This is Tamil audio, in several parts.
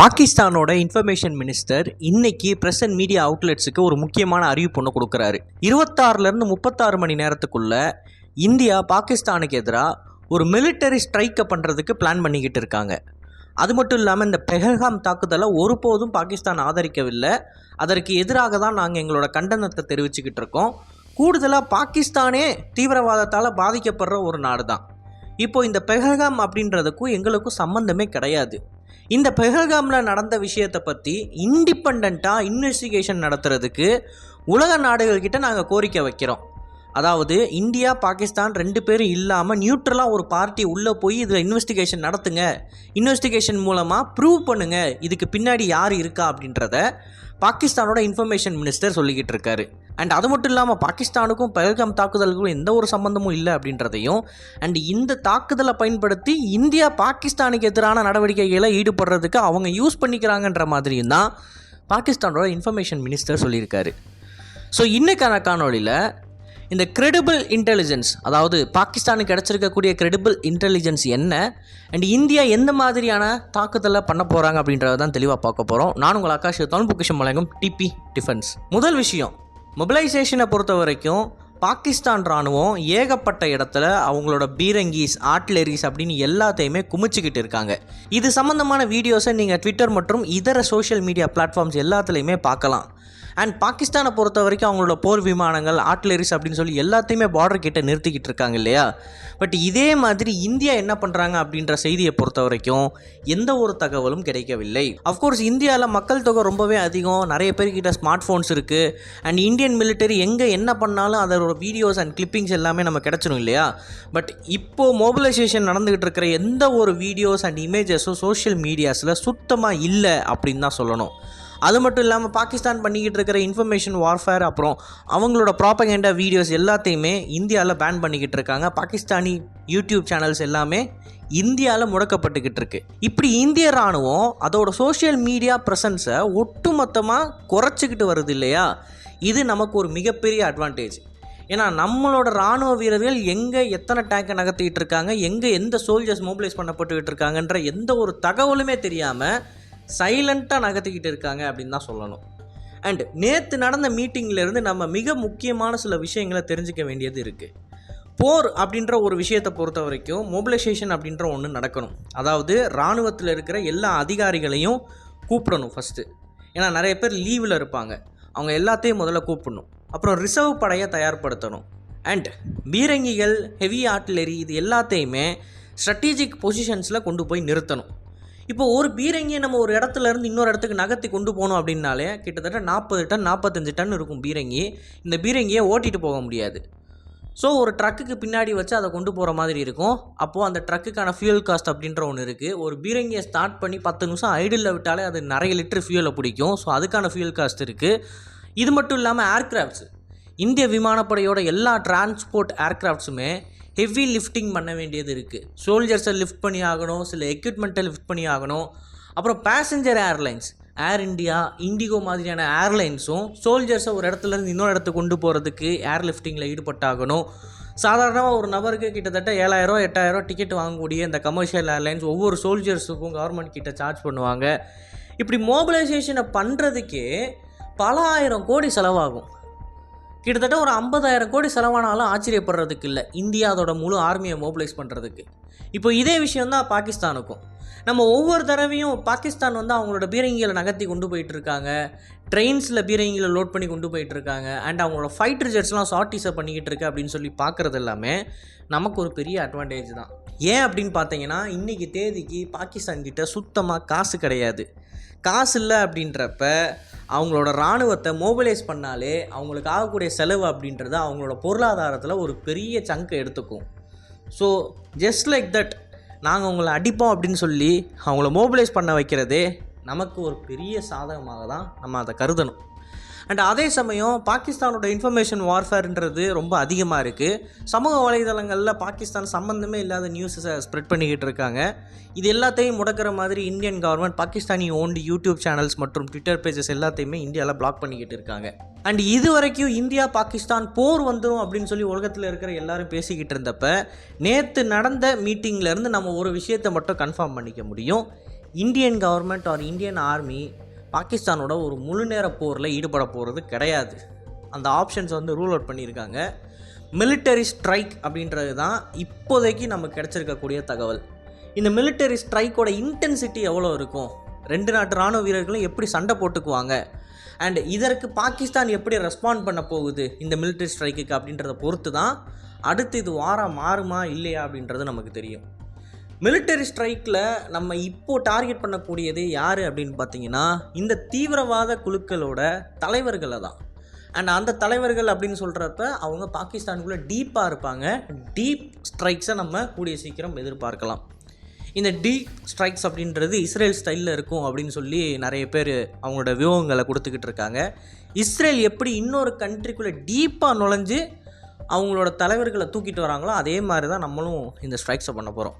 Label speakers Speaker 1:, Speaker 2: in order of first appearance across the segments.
Speaker 1: பாகிஸ்தானோட இன்ஃபர்மேஷன் மினிஸ்டர் இன்னைக்கு பிரஸ் அண்ட் மீடியா அவுட்லெட்ஸுக்கு ஒரு முக்கியமான அறிவிப்பு ஒன்று கொடுக்குறாரு. இருபத்தாறுலேருந்து முப்பத்தாறு மணி நேரத்துக்குள்ள இந்தியா பாகிஸ்தானுக்கு எதிராக ஒரு மிலிட்டரி ஸ்ட்ரைக்கை பண்ணுறதுக்கு பிளான் பண்ணிக்கிட்டு இருக்காங்க. அது மட்டும் இல்லாமல் இந்த பெஹல்காம் தாக்குதலை ஒருபோதும் பாகிஸ்தான் ஆதரிக்கவில்லை. அதற்கு எதிராக தான் நாங்கள் எங்களோட கண்டனத்தை தெரிவிச்சுக்கிட்டு இருக்கோம். கூடுதலாக பாகிஸ்தானே தீவிரவாதத்தால் பாதிக்கப்படுற ஒரு நாடு தான் இப்போ இந்த பெஹல்காம் அப்படின்றதுக்கும் எங்களுக்கும் சம்மந்தமே கிடையாது. இந்த பெஹல்காமில் நடந்த விஷயத்தை பற்றி இண்டிபெண்ட்டாக இன்வெஸ்டிகேஷன் நடத்துறதுக்கு உலக நாடுகள்கிட்ட நாங்கள் கோரிக்கை வைக்கிறோம். அதாவது இந்தியா பாகிஸ்தான் ரெண்டு பேரும் இல்லாமல் நியூட்ரலாக ஒரு பார்ட்டி உள்ளே போய் இதில் இன்வெஸ்டிகேஷன் நடத்துங்க. இன்வெஸ்டிகேஷன் மூலமாக ப்ரூவ் பண்ணுங்கள் இதுக்கு பின்னாடி யார் இருக்கா அப்படின்றத பாகிஸ்தானோட இன்ஃபர்மேஷன் மினிஸ்டர் சொல்லிக்கிட்டு இருக்காரு. அண்ட் அது மட்டும் இல்லாமல் பாகிஸ்தானுக்கும் பெல்காம் தாக்குதலுக்கும் எந்த ஒரு சம்பந்தமும் இல்லை அப்படின்றதையும் அண்ட் இந்த தாக்குதலை பயன்படுத்தி இந்தியா பாகிஸ்தானுக்கு எதிரான நடவடிக்கைகளை ஈடுபடுறதுக்கு அவங்க யூஸ் பண்ணிக்கிறாங்கன்ற மாதிரியும் தான் பாகிஸ்தானோட இன்ஃபர்மேஷன் மினிஸ்டர் சொல்லியிருக்காரு. ஸோ இன்றைக்கான காணொளியில் இந்த கிரெடிபிள் இன்டெலிஜென்ஸ் அதாவது பாகிஸ்தானுக்கு கிடச்சிருக்கக்கூடிய கிரெடிபிள் இன்டெலிஜென்ஸ் என்ன? அண்ட் இந்தியா எந்த மாதிரியான தாக்குதலை பண்ண போகிறாங்க அப்படின்றத தான் தெளிவாக பார்க்க போகிறோம் நான் உங்கள் ஆகாஷ் தொழில்பொக்கிஷம் வழங்கும் டிபி டிஃபென்ஸ். முதல் விஷயம் மொபிலைசேஷனை பொறுத்த வரைக்கும் பாகிஸ்தான் ராணுவம் ஏகப்பட்ட இடத்துல அவங்களோட பீரங்கீஸ் ஆர்ட்லரிஸ் அப்படின்னு எல்லாத்தையுமே குமிச்சுக்கிட்டு இருக்காங்க. இது சம்மந்தமான வீடியோஸை நீங்கள் ட்விட்டர் மற்றும் இதர சோஷியல் மீடியா பிளாட்ஃபார்ம்ஸ் எல்லாத்துலேயுமே பார்க்கலாம். அண்ட் பாகிஸ்தானை பொறுத்த வரைக்கும் அவங்களோட போர் விமானங்கள் ஆர்ட்லரிஸ் அப்படின்னு சொல்லி எல்லாத்தையுமே பார்டர் கிட்ட நிறுத்திக்கிட்டு இருக்காங்க இல்லையா? பட் இதே மாதிரி இந்தியா என்ன பண்ணுறாங்க அப்படின்ற செய்தியை பொறுத்த வரைக்கும் எந்த ஒரு தகவலும் கிடைக்கவில்லை. அஃப்கோர்ஸ் இந்தியாவில் மக்கள் தொகை ரொம்பவே அதிகம். நிறைய பேர்கிட்ட ஸ்மார்ட் ஃபோன்ஸ் இருக்குது அண்ட் இந்தியன் மிலிட்டரி எங்கே என்ன பண்ணாலும் அதோட வீடியோஸ் அண்ட் கிளிப்பிங்ஸ் எல்லாமே நம்ம கிடச்சிடும் இல்லையா? பட் இப்போது மொபிலைசேஷன் நடந்துகிட்டு இருக்கிற எந்த ஒரு வீடியோஸ் அண்ட் இமேஜஸும் சோஷியல் மீடியாஸில் சுத்தமாக இல்லை அப்படின்னு தான் சொல்லணும். அது மட்டும் இல்லாமல் பாகிஸ்தான் பண்ணிக்கிட்டு இருக்கிற இன்ஃபர்மேஷன் வார்ஃபேர் அப்புறம் அவங்களோட ப்ராப்பகேண்டா வீடியோஸ் எல்லாத்தையுமே இந்தியாவில் பேன் பண்ணிக்கிட்டு இருக்காங்க. பாகிஸ்தானி யூடியூப் சேனல்ஸ் எல்லாமே இந்தியாவில் முடக்கப்பட்டுக்கிட்டு இருக்கு. இப்படி இந்திய ராணுவம் அதோட சோஷியல் மீடியா ப்ரெசன்ஸை ஒட்டுமொத்தமாக குறைச்சிக்கிட்டு வருது இல்லையா? இது நமக்கு ஒரு மிகப்பெரிய அட்வான்டேஜ் ஏன்னா நம்மளோட ராணுவ வீரர்கள் எங்கே எத்தனை டேங்கை நகர்த்திக்கிட்டு இருக்காங்க எங்கே எந்த சோல்ஜர்ஸ் மொபிலைஸ் பண்ணப்பட்டுக்கிட்டு இருக்காங்கன்ற எந்த ஒரு தகவலுமே தெரியாமல் சைலண்ட்டாக நகர்த்திக்கிட்டு இருக்காங்க அப்படின்னு தான் சொல்லணும். அண்ட் நேற்று நடந்த மீட்டிங்ல இருந்து நம்ம மிக முக்கியமான சில விஷயங்களை தெரிஞ்சுக்க வேண்டியது இருக்குது போர் அப்படின்ற ஒரு விஷயத்தை பொறுத்த வரைக்கும் மொபிலைசேஷன் அப்படின்ற ஒன்று நடக்கணும். அதாவது இராணுவத்தில் இருக்கிற எல்லா அதிகாரிகளையும் கூப்பிடணும் ஃபஸ்ட்டு ஏன்னா நிறைய பேர் லீவில் இருப்பாங்க. அவங்க எல்லாத்தையும் முதல்ல கூப்பிடணும். அப்புறம் ரிசர்வ் படையை தயார்படுத்தணும். அண்ட் பீரங்கிகள் ஹெவி ஆர்ட்லரி இது எல்லாத்தையுமே ஸ்ட்ராட்டஜிக் பொசிஷன்ஸில் கொண்டு போய் நிறுத்தணும். இப்போ ஒரு பீரங்கியை நம்ம ஒரு இடத்துல இருந்து இன்னொரு இடத்துக்கு நகர்த்தி கொண்டு போகணும் அப்படின்னாலே கிட்டத்தட்ட நாற்பது டன் நாற்பத்தஞ்சு டன் இருக்கும் பீரங்கி. இந்த பீரங்கியை ஓட்டிட்டு போக முடியாது. ஸோ ஒரு ட்ரக்குக்கு பின்னாடி வச்சு அதை கொண்டு போகிற மாதிரி இருக்கும். அப்போது அந்த ட்ரக்குக்கான ஃபியூல் காஸ்ட் அப்படின்ற ஒன்று இருக்குது ஒரு பீரங்கியை ஸ்டார்ட் பண்ணி பத்து நிமிஷம் ஐடில் விட்டாலே அது நிறைய லிட்டர் ஃபியூலை பிடிக்கும். ஸோ அதுக்கான ஃபியூல் காஸ்ட் இருக்குது இது மட்டும் இல்லாமல் ஏர்க்ராஃப்ட்ஸ் இந்திய விமானப்படையோட எல்லா டிரான்ஸ்போர்ட் ஏர்க்ராஃப்ட்ஸுமே ஹெவி லிஃப்டிங் பண்ண வேண்டியது இருக்குது சோல்ஜர்ஸை லிஃப்ட் பண்ணி ஆகணும் சில எக்யூப்மெண்ட்டை லிஃப்ட் பண்ணி ஆகணும். அப்புறம் passenger airlines Air India IndiGo மாதிரியான ஏர்லைன்ஸும் சோல்ஜர்ஸை ஒரு இடத்துல இருந்து இன்னொரு இடத்துக்கு கொண்டு போகிறதுக்கு ஏர் லிஃப்டிங்கில் ஈடுபட்டாகணும். சாதாரணமாக ஒரு நபருக்கு கிட்டத்தட்ட ஏழாயிரம் எட்டாயிரம் டிக்கெட் வாங்கக்கூடிய இந்த கமர்ஷியல் ஏர்லைன்ஸ் ஒவ்வொரு சோல்ஜர்ஸுக்கும் கவர்மெண்ட் கிட்ட சார்ஜ் பண்ணுவாங்க. இப்படி மோபிலைசேஷனை பண்ணுறதுக்கே பல ஆயிரம் கோடி செலவாகும். கிட்டத்தட்ட ஒரு ஐம்பதாயிரம் கோடி செலவானாலும் ஆச்சரியப்படுறதுக்கு இல்லை. இந்தியா அதோட முழு ஆர்மியை மோபிலைஸ் பண்ணுறதுக்கு இப்போ இதே விஷயந்தான் பாகிஸ்தானுக்கும். நம்ம ஒவ்வொரு தடவையும் பாகிஸ்தான் வந்து அவங்களோட பீரங்கிகளை நகர்த்தி கொண்டு போயிட்டு இருக்காங்க ட்ரெயின்ஸில் பீரங்கிகளை லோட் பண்ணி கொண்டு போயிட்டு இருக்காங்க அண்ட் அவங்களோட ஃபைட்டர் ஜெட்ஸ்லாம் சார்ட்டிஸை பண்ணிக்கிட்டு இருக்கு அப்படின்னு சொல்லி பார்க்குறது எல்லாமே நமக்கு ஒரு பெரிய அட்வான்டேஜ் தான். ஏன் அப்படின்னு பார்த்தீங்கன்னா இன்றைக்கி தேதிக்கு பாகிஸ்தான் கிட்டே சுத்தமாக காசு கிடையாது. காசு இல்லை அப்படின்றப்ப அவங்களோட இராணுவத்தை மோபிலைஸ் பண்ணாலே அவங்களுக்கு ஆகக்கூடிய செலவு அப்படின்றது அவங்களோட பொருளாதாரத்தில் ஒரு பெரிய சங்கை எடுத்துக்கும். ஸோ ஜஸ்ட் லைக் தட் நாங்கள் உங்களை அடிப்போம் அப்படின்னு சொல்லி அவங்கள மோபிலைஸ் பண்ண வைக்கிறதே நமக்கு ஒரு பெரிய சாதகமாக தான் நம்ம அதை கருதணும். அண்ட் அதே சமயம் பாகிஸ்தானோட இன்ஃபர்மேஷன் வார்ஃபேர்ன்றது ரொம்ப அதிகமாக இருக்குது சமூக வலைதளங்களில் பாகிஸ்தான் சம்மந்தமே இல்லாத நியூஸஸை ஸ்ப்ரெட் பண்ணிக்கிட்டு இருக்காங்க. இது எல்லாத்தையும் முடக்கிற மாதிரி Indian government Pakistani owned YouTube channels மற்றும் ட்விட்டர் பேஜஸ் எல்லாத்தையுமே இந்தியாவில் பிளாக் பண்ணிக்கிட்டு இருக்காங்க. அண்ட் இது வரைக்கும் இந்தியா பாகிஸ்தான் போர் வந்துடும் அப்படின்னு சொல்லி உலகத்தில் இருக்கிற எல்லாரும் பேசிக்கிட்டு இருந்தப்ப நேற்று நடந்த மீட்டிங்லேருந்து நம்ம ஒரு விஷயத்தை மட்டும் கன்ஃபார்ம் பண்ணிக்க முடியும். Indian government or Indian army பாகிஸ்தானோட ஒரு முழு நேர போரில் ஈடுபட போகிறது கிடையாது. அந்த ஆப்ஷன்ஸ் வந்து ரூல் அவுட் பண்ணியிருக்காங்க. மிலிட்டரி ஸ்ட்ரைக் அப்படின்றது தான் இப்போதைக்கு நமக்கு கிடச்சிருக்கக்கூடிய தகவல். இந்த மிலிட்டரி ஸ்ட்ரைக்கோட இன்டென்சிட்டி எவ்வளோ இருக்கும்? ரெண்டு நாட்டு ராணுவ வீரர்களும் எப்படி சண்டை போட்டுக்குவாங்க? அண்ட் இதற்கு பாகிஸ்தான் எப்படி ரெஸ்பாண்ட் பண்ண போகுது? இந்த மிலிட்டரி ஸ்ட்ரைக்குக்கு அப்படின்றத பொறுத்து தான் அடுத்து இது வாரம் மாறுமா இல்லையா அப்படின்றது நமக்கு தெரியும். மிலிட்டரி ஸ்ட்ரைக்கில் நம்ம இப்போ டார்கெட் பண்ணக்கூடியது யார் அப்படின்னு பார்த்தீங்கன்னா இந்த தீவிரவாத குழுக்களோட தலைவர்களை தான். அண்ட் அந்த தலைவர்கள் அப்படின்னு சொல்கிறப்ப அவங்க பாகிஸ்தானுக்குள்ளே டீப்பாக இருப்பாங்க. டீப் ஸ்ட்ரைக்ஸை நம்ம கூடிய சீக்கிரம் எதிர்பார்க்கலாம். இந்த டீப் ஸ்ட்ரைக்ஸ் அப்படின்றது இஸ்ரேல் ஸ்டைலில் இருக்கும் அப்படின்னு சொல்லி நிறைய பேர் அவங்களோட வியூகங்களை கொடுத்துக்கிட்டு இருக்காங்க. இஸ்ரேல் எப்படி இன்னொரு கண்ட்ரிக்குள்ளே டீப்பாக நுழைஞ்சு அவங்களோட தலைவர்களை தூக்கிட்டு வராங்களோ அதே மாதிரி தான் நம்மளும் இந்த ஸ்ட்ரைக்ஸை பண்ண போகிறோம்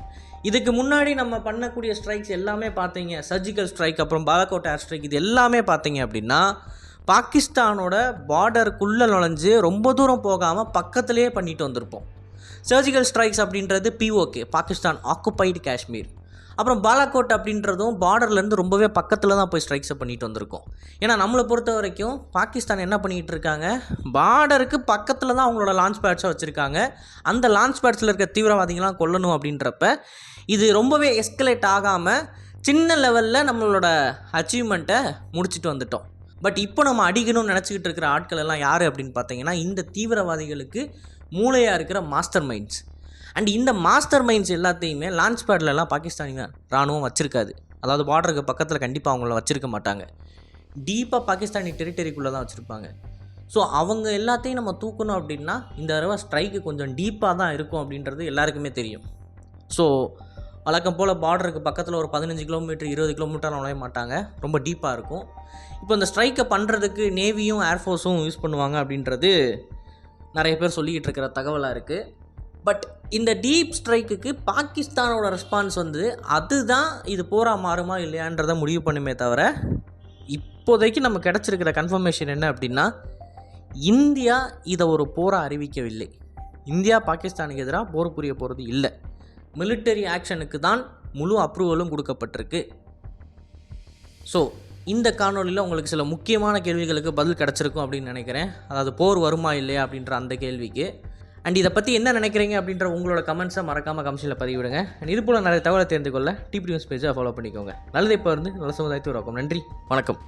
Speaker 1: இதுக்கு முன்னாடி நம்ம பண்ணக்கூடிய ஸ்ட்ரைக்ஸ் எல்லாமே பார்த்தீங்க. சர்ஜிக்கல் ஸ்ட்ரைக் அப்புறம் பாலக்கோட் ஏர் ஸ்ட்ரைக் இது எல்லாமே பார்த்தீங்க அப்படின்னா பாகிஸ்தானோட பார்டருக்குள்ளே நுழைஞ்சு ரொம்ப தூரம் போகாமல் பக்கத்துலேயே பண்ணிட்டு வந்திருப்போம். சர்ஜிக்கல் ஸ்ட்ரைக்ஸ் அப்படின்றது பிஓகே பாகிஸ்தான் ஆக்குபைடு காஷ்மீர். அப்புறம் பாலாகோட் அப்படின்றதும் பார்டர்லேருந்து ரொம்பவே பக்கத்தில் தான் போய் ஸ்ட்ரைக்ஸை பண்ணிட்டு வந்திருக்கோம். ஏன்னா நம்மளை பொறுத்த வரைக்கும் பாகிஸ்தான் என்ன பண்ணிகிட்டு இருக்காங்க? பார்டருக்கு பக்கத்தில் தான் அவங்களோட லான்ச் பேட்ஸை வச்சுருக்காங்க. அந்த லான்ச் பேட்ஸில் இருக்க தீவிரவாதிகளாம் கொல்லணும் அப்படின்றப்ப இது ரொம்பவே எஸ்கலேட் ஆகாமல் சின்ன லெவலில் நம்மளோட அச்சீவ்மெண்ட்டை முடிச்சுட்டு வந்துட்டோம். பட் இப்போ நம்ம அடிக்கணும்னு நினச்சிக்கிட்டு இருக்கிற ஆட்கள் எல்லாம் யார் அப்படின்னு பார்த்தீங்கன்னா இந்த தீவிரவாதிகளுக்கு மூளையாக இருக்கிற மாஸ்டர் மைண்ட்ஸ் அண்ட் இந்த மாஸ்டர் மைண்ட்ஸ் எல்லாத்தையுமே லான்ச் பேட்லலாம் பாகிஸ்தானிங்க ராணுவம் வச்சுருக்காது. அதாவது பார்டருக்கு பக்கத்தில் கண்டிப்பாக அவங்கள வச்சுருக்க மாட்டாங்க. டீப்பாக பாகிஸ்தானி டெரிட்டரிக்குள்ளே தான் வச்சுருப்பாங்க. ஸோ அவங்க எல்லாத்தையும் நம்ம தூக்கணும் அப்படின்னா இந்த தடவை ஸ்ட்ரைக்கு கொஞ்சம் டீப்பாக தான் இருக்கும் அப்படின்றது எல்லாருக்குமே தெரியும். ஸோ வழக்கம் போல் பார்டருக்கு பக்கத்தில் ஒரு பதினஞ்சு கிலோமீட்டர் இருபது கிலோமீட்டர் நுழைய மாட்டாங்க. ரொம்ப டீப்பாக இருக்கும். இப்போ இந்த ஸ்ட்ரைக்கை பண்ணுறதுக்கு நேவியும் ஏர்ஃபோர்ஸும் யூஸ் பண்ணுவாங்க அப்படின்றது நிறைய பேர் சொல்லிக்கிட்டு இருக்கிற தகவலாக இருக்குது பட் இந்த டீப் ஸ்ட்ரைக்குக்கு பாகிஸ்தானோட ரெஸ்பான்ஸ் வந்து அதுதான் இது போரா மாறுமா இல்லையான்றதை முடிவு பண்ணுமே தவிர இப்போதைக்கு நம்ம கிடச்சிருக்கிற கன்ஃபர்மேஷன் என்ன அப்படின்னா இந்தியா இதை ஒரு போராக அறிவிக்கவில்லை. இந்தியா பாகிஸ்தானுக்கு எதிராக போர் புரிய போகிறது இல்லை. மிலிட்டரி ஆக்ஷனுக்கு தான் முழு அப்ரூவலும் கொடுக்கப்பட்டிருக்கு. ஸோ இந்த காணொளியில் உங்களுக்கு சில முக்கியமான கேள்விகளுக்கு பதில் கிடச்சிருக்கும் அப்படின்னு நினைக்கிறேன். அதாவது போர் வருமா இல்லையா அப்படின்ற அந்த கேள்விக்கு. அண்ட் இதை பற்றி என்ன நினைக்கிறீங்க அப்படின்ற உங்களோட கமெண்ட்ஸை மறக்காமல் கமெண்ட்ஸில் பதிவிடுங்க. அண்ட் இது போல் நிறைய தகவலை தெரிந்து கொள்ள டிபி நியூஸ் பேஜை ஃபாலோ பண்ணிக்கோங்க. நல்லது இப்போ இருந்து நல்ல சமுதாயத்தை உருவாக்கும். நன்றி. வணக்கம்.